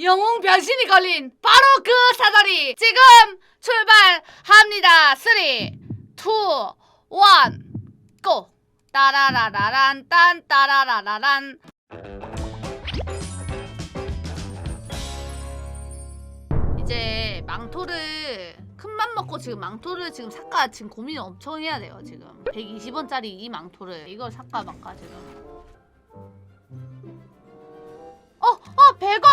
영웅 변신이 걸린 바로 그 사다리 지금 출발합니다. 3, 2, 1, 고! 따라라라란 딴 따라라라란 이제 망토를 큰맘 먹고 지금 망토를 지금 사까 지금 고민 엄청 해야 돼요 지금 120원짜리 이 망토를 이걸 사까 말까 지금 어! 어! 100원!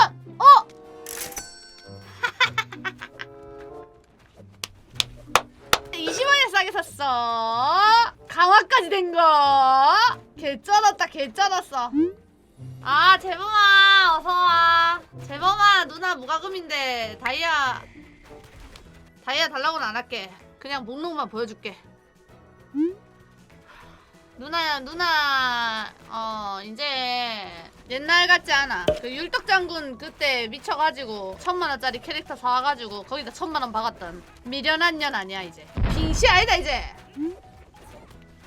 개쩔었다, 개쩔었어. 아, 재범아, 어서 와. 재범아, 누나 무과금인데 다이아 다이아 달라고는 안 할게. 그냥 목록만 보여줄게. 누나, 누나, 어, 이제 옛날 같지 않아. 그 율떡 장군 그때 미쳐가지고 천만 원짜리 캐릭터 사와가지고 거기다 천만 원 박았던 미련한 년 아니야 이제. 빙시 아니다 이제.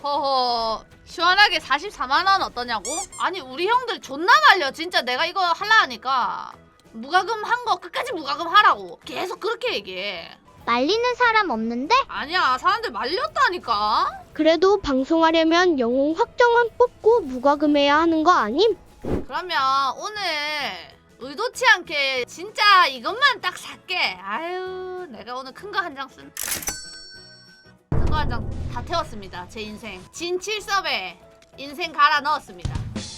허허 시원하게 44만 원 어떠냐고? 아니 우리 형들 존나 말려 진짜 내가 이거 할라 하니까 무과금 한 거 끝까지 무과금 하라고 계속 그렇게 얘기해. 말리는 사람 없는데? 아니야 사람들 말렸다니까. 그래도 방송하려면 영웅 확정만 뽑고 무과금해야 하는 거 아님? 그러면 오늘 의도치 않게 진짜 이것만 딱 살게. 아유, 내가 오늘 큰 거 한 장 쓴. 큰거한장다 태웠습니다. 제 인생. 진칠섭에 인생 갈아 넣었습니다.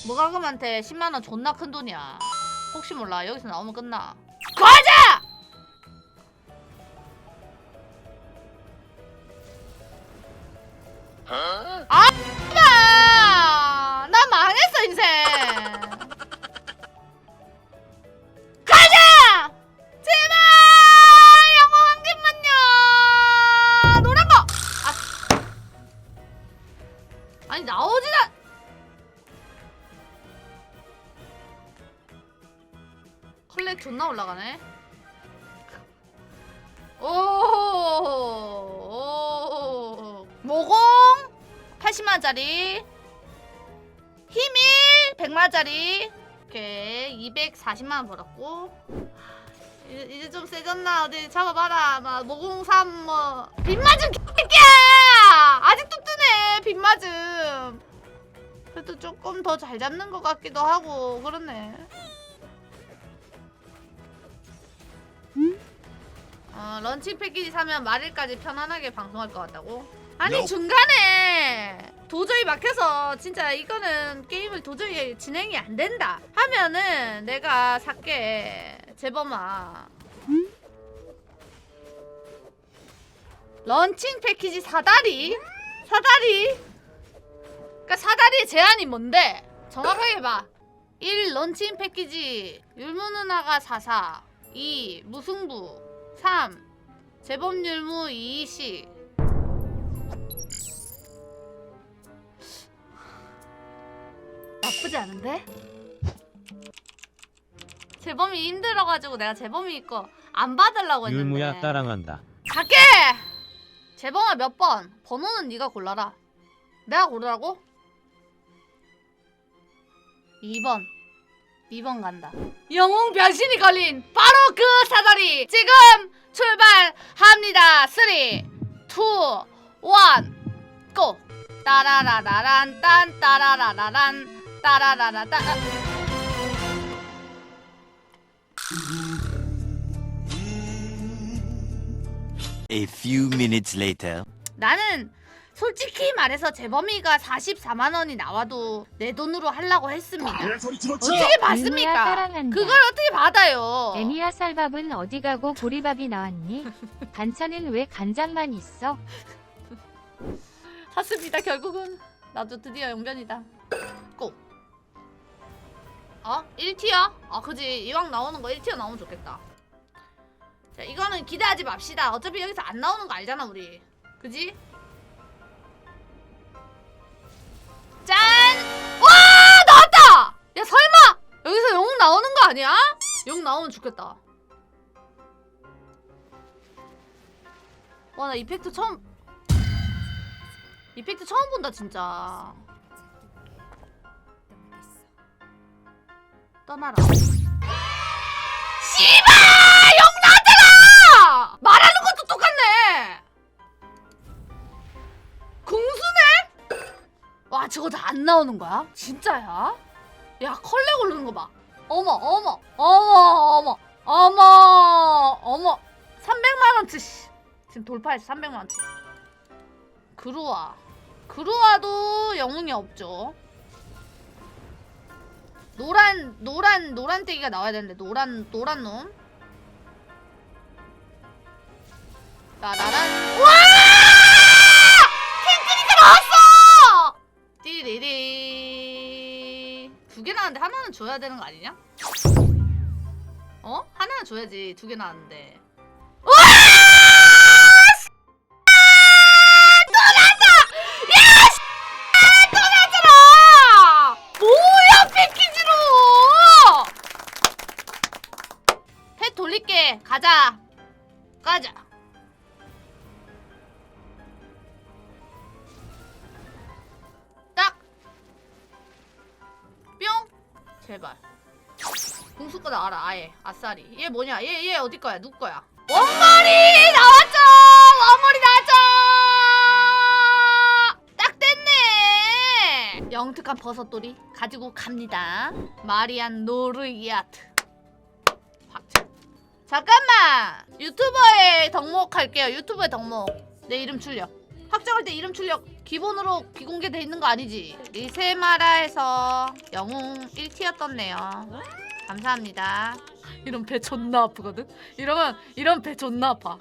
무과금한테 10만 원 존나 큰 돈이야. 혹시 몰라. 여기서 나오면 끝나. 과자! 아! 렉 존나 올라가네. 오, 오, 모공 80만원짜리. 힘일 100만원짜리. 오케이 240만 원 벌었고. 이제, 이제 좀 세졌나? 어디 잡아봐라. 막 모공삼 뭐 빗맞음 개새끼야! 아직도 뜨네 빗맞음. 그래도 조금 더 잘 잡는 것 같기도 하고 그렇네 어, 런칭 패키지 사면 말일까지 편안하게 방송할 것 같다고? 아니 Nope. 중간에 도저히 막혀서 진짜 이거는 게임을 도저히 진행이 안 된다 하면은 내가 살게 재범아 런칭 패키지 사다리? 사다리? 그니까 사다리의 제한이 뭔데? 정확하게 봐 1. 런칭 패키지 율무 누나가 44 2. 무승부 3. 재범 율무 이시 나쁘지 않은데? 재범이 힘들어가지고 내가 재범이 있고 안 받으려고 했는데 율무야 따랑한다. 갈게! 재범아 몇 번? 번호는 네가 골라라 내가 고르라고? 2번 2번 간다 영웅 변신이 걸린 바로 그 사다리 지금 출발합니다 3 2 1 고! 따라라라란 딴 따라라라란 따라라라 따 A few minutes later. 나는 솔직히 말해서 재범이가 44만 원이 나와도 내 돈으로 하려고 했습니다. 어떻게 율무야 받습니까? 사랑한다. 그걸 어떻게 받아요? 애미야 쌀밥은 어디 가고 보리밥이 나왔니? 반찬은 왜 간장만 있어? 샀습니다. 결국은 나도 드디어 용변이다. 고. 어? 1티어? 아 그지 이왕 나오는 거 1티어 나오면 좋겠다. 자 이거는 기대하지 맙시다. 어차피 여기서 안 나오는 거 알잖아 우리. 그지? 와 나왔다! 야 설마 여기서 영웅 나오는 거 아니야? 영웅 나오면 좋겠다. 와 나 이펙트 처음 이펙트 처음 본다 진짜 떠나라 씨 씨발 안 나오는 거야? 진짜야? 야 컬레 고르는 거 봐. 어머 어머 어머 어머 어머 어머. 300만 원치 씨. 지금 돌파했어 300만 원치. 그루아. 그루아도 영웅이 없죠. 노란 노란 노란 떼기가 나와야 되는데 노란 노란 놈. 나나란. 와 줘야 되는 거 아니냐? 어? 하나는 줘야지 두 개 나왔는데 제발. 공수 거 알아 아예. 아싸리. 얘 뭐냐? 얘 얘 어디 거야? 누구 거야? 원머리! 나왔죠! 원머리 나왔죠! 딱 됐네! 영특한 버섯돌이 가지고 갑니다. 마리안 노르이아트. 확정 잠깐만! 유튜버의 덕목 할게요. 유튜버의 덕목. 내 이름 출력. 확정할 때 이름 출력 기본으로 비공개돼 있는 거 아니지? 리세마라에서 영웅 1티어 떴네요. 감사합니다. 이런 배 존나 아프거든? 이러면 이런 배 존나 아파